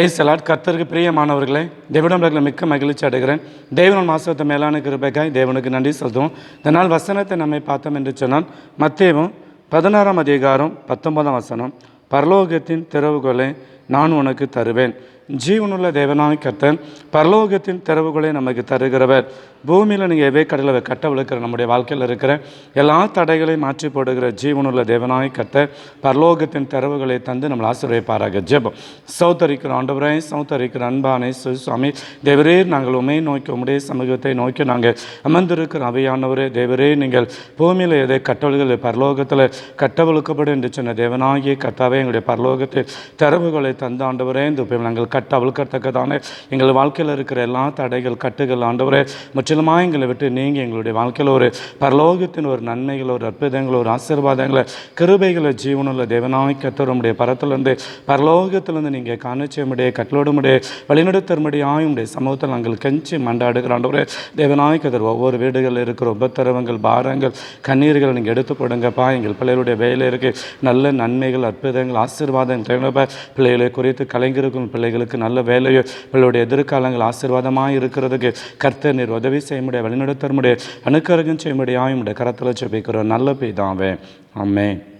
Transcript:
ஏசலாட் கர்த்தருக்கு பிரியமானவர்களே தேவனிடம்ல மிக்க மகிழ்ச்சி அடைகிறேன். தேவனோட மாசத்தை மேலான கிருபைக்காய் தேவனுக்கு நன்றி செலுத்துவோம். இந்த நாள் வசனத்தை நம்மை பார்த்தோம் என்று சொன்னால் மத்தேவும் பதினாறாம் அதிகாரம் பத்தொன்பதாம் வசனம். பரலோகத்தின் திறவுகோலை நான் உனக்கு தருவேன். ஜீவனுள்ள தேவனாய் கர்த்தன் பரலோகத்தின் திறவுகளை நமக்கு தருகிறவர். பூமியில் நீங்கள் எவே கடலை கட்ட விழுக்கிற நம்முடைய வாழ்க்கையில் இருக்கிற எல்லா தடைகளையும் மாற்றி போடுகிற ஜீவனுள்ள தேவனாய் கர்த்தர் பரலோகத்தின் திறவுகளை தந்து நம்மளை ஆசீர்வதிப்பாராக. ஜெபம். சௌத்தரிக்கிற ஆண்டவரை சௌத்தரிக்கிற அன்பானை சுவாமி தேவரே நாங்கள் உண்மை நோக்கி உம்முடைய சமூகத்தை நோக்கி நாங்கள் அமர்ந்திருக்கிற அவையானவரே தேவரே நீங்கள் பூமியில் எதை கட்டவள்கள் பரலோகத்தில் கட்டவிழுக்கப்படும் என்று சொன்ன தேவனாகிய கர்த்தாவே எங்களுடைய பரலோகத்தை திறவுகளை தந்த ஆண்டவரே இந்த நாங்கள் கட்ட அவிழ்க்கத்தக்கதான. எங்கள் வாழ்க்கையில் இருக்கிற எல்லா தடைகள் கட்டுகள் ஆண்டவரே முற்றிலுமாக எங்களை விட்டு நீங்கள் எங்களுடைய வாழ்க்கையில் ஒரு பரலோகத்தின் ஒரு நன்மைகள் ஒரு அற்புதங்கள் ஒரு ஆசீர்வாதங்களை கிருபைகளை ஜீவனில் தேவனாய் கத்தருடைய பரத்திலிருந்து பரலோகத்திலிருந்து நீங்கள் காணிச்சமுடைய கட்டளோடுமுடைய வழிநடத்தருமுடியாய் உடைய சமூகத்தில் நாங்கள் கெஞ்சி மண்டாடுகிற ஆண்டவரே தேவனாய் கதர் ஒவ்வொரு வீடுகளில் இருக்கிற உபத்திரவங்கள் பாரங்கள் கண்ணீர்கள் நீங்கள் எடுத்து போடுங்கப்பா எங்கள் பிள்ளைகளுடைய இருக்குது நல்ல நன்மைகள் அற்புதங்கள் ஆசீர்வாதம் பிள்ளைகளை குறித்து கலைஞருக்கும் பிள்ளைகளுக்கு நல்ல வேலையோ பிள்ளைகளுடைய எதிர்காலங்கள் ஆசீர்வாதமாக இருக்கிறதுக்கு கர்த்தர் நீர் உதவி செய்ய முடிய வழிநடத்த முடிய அணுக்கருகம் செய்ய முடியாயும் கரத்தில் செபிக்கிறோம் நல்ல பெய்தாவே ஆமென்.